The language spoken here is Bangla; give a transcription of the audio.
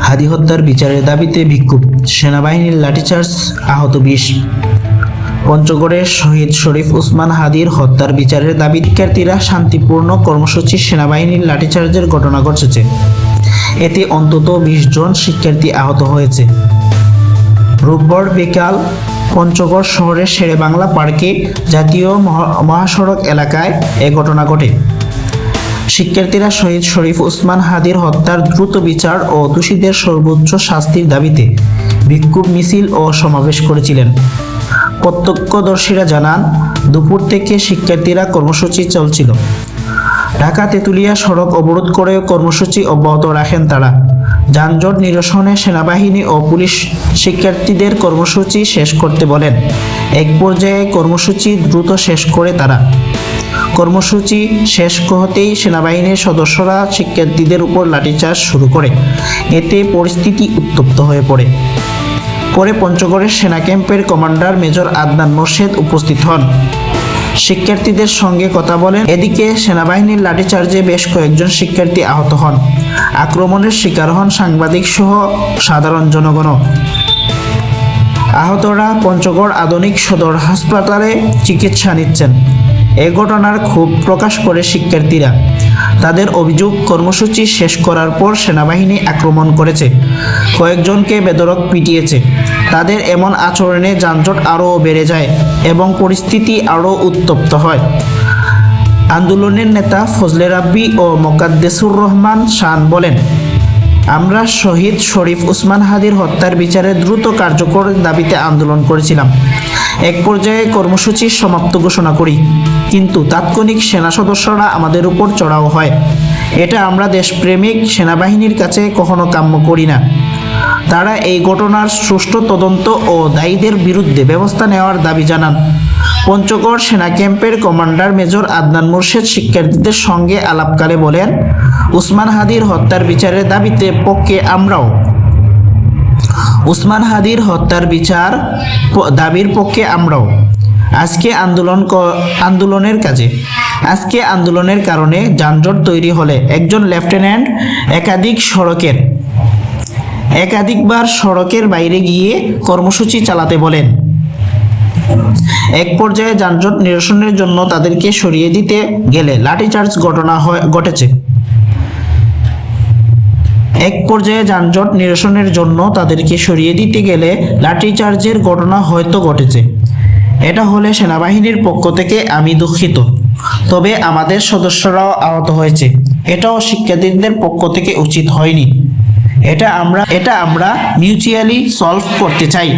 হাদি হত্যার বিচারের দাবিতে বিক্ষোভ। সেনাবাহিনীর লাঠিচার্জ আহত বিশ। পঞ্চগড়ের শহীদ শরীফ উসমান হাদির হত্যার বিচারের দাবি শিক্ষার্থীরা শান্তিপূর্ণ কর্মসূচি সেনাবাহিনীর লাঠিচার্জের ঘটনা ঘটেছে। এতে অন্তত বিশ জন শিক্ষার্থী আহত হয়েছে। রোববার বিকাল পঞ্চগড় শহরের শেরেবাংলা পার্কে জাতীয় মহা- মহাসড়ক এলাকায় এ ঘটনা ঘটে। শিক্ষার্থীরা শহীদ শরীফ উসমান হাদির হত্যার দ্রুত বিচার ও দোষীদের সর্বোচ্চ শাস্তির দাবিতে বিক্ষোভ মিছিল ও সমাবেশ করেছিলেন। প্রত্যক্ষদর্শীরা জানান, দুপুর থেকে শিক্ষার্থীরা কর্মসূচি চলছিল। ঢাকা তেঁতুলিয়া সড়ক অবরোধ করে কর্মসূচি অব্যাহত রাখেন তারা। যানজট নিরসনে সেনাবাহিনী ও পুলিশ শিক্ষার্থীদের কর্মসূচি শেষ করতে বলেন। এক পর্যায়ে কর্মসূচি দ্রুত শেষ করে তারা। কর্মসূচি শেষ হতেই সেনাবাহিনীর সদস্যরা শিক্ষার্থীদের উপর লাঠিচার্জ শুরু করে। এতে পরিস্থিতি উত্তপ্ত হয়ে পড়ে। পরে পঞ্চগড়ের সেনা ক্যাম্পের কমান্ডার মেজর আদনান মোর্শেদ উপস্থিত হন। শিক্ষার্থীদের সঙ্গে কথা বলেন। এদিকে সেনাবাহিনীর লাঠিচার্জে বেশ কয়েকজন শিক্ষার্থী আহত হন। আক্রমণের শিকার হন সাংবাদিক সহ সাধারণ জনগণও। আহতরা পঞ্চগড় আধুনিক সদর হাসপাতালে চিকিৎসা নিচ্ছেন। এ ঘটনার ক্ষোভ প্রকাশ করে শিক্ষার্থীরা। তাদের অভিযোগ কর্মসূচি শেষ করার পর সেনাবাহিনী আক্রমণ করেছে। কয়েকজনকে বেদরক পিটিয়েছে। তাদের এমন আচরণে যানজট আরও বেড়ে যায় এবং পরিস্থিতি আরও উত্তপ্ত হয়। আন্দোলনের নেতা ফজলে রাব্বি ও মোকাদ্দেসুর রহমান শান বলেন, আমরা শহীদ শরীফ উসমান হাদির হত্যার বিচারে দ্রুত কার্যকর দাবিতে আন্দোলন করেছিলাম। এক পর্যায়ে কর্মসূচির সমাপ্ত ঘোষণা করি। কিন্তু তাৎক্ষণিক সেনা সদস্যরা আমাদের উপর চড়াও হয়। এটা আমরা দেশপ্রেমিক সেনাবাহিনীর কাছে কখনো কাম্য করি না। তারা এই ঘটনার সুষ্ঠু তদন্ত ও দায়ীদের বিরুদ্ধে ব্যবস্থা নেওয়ার দাবি জানান। পঞ্চগড় সেনা ক্যাম্পের কমান্ডার মেজর আদনান মুর্শেদ শিক্ষার্থীদের সঙ্গে আলাপকালে বলেন, উসমান হাদির হত্যার বিচারের দাবিতে পক্ষে আমরাও উসমান হাদির হত্যার বিচার দাবির পক্ষে আমরাও। আজকে আন্দোলন আন্দোলনের কাজে। আজকে আন্দোলনের কারণে যানজট তৈরি হলে একজন লেফটেন্যান্ট একাধিক সড়কের, একাধিকবার সড়কের বাইরে গিয়ে কর্মসূচি চালাতে বলেন। এক পর্যায়ে যানজট নিরসনের জন্য তাদেরকে সরিয়ে দিতে গেলে লাঠিচার্জ ঘটনা ঘটেছে। এক পর্যায়ে যানজট নিরসনের জন্য তাদেরকে সরিয়ে দিতে গেলে লাঠিচার্জের ঘটনা হয়তো ঘটেছে। এটা হলে সেনাবাহিনীর পক্ষ থেকে আমি দুঃখিত। তবে আমাদের সদস্যরাও আহত হয়েছে। এটাও শিক্ষার্থীদের পক্ষ থেকে উচিত হয়নি। এটা আমরা এটা আমরা মিউচুয়ালি সলভ করতে চাই।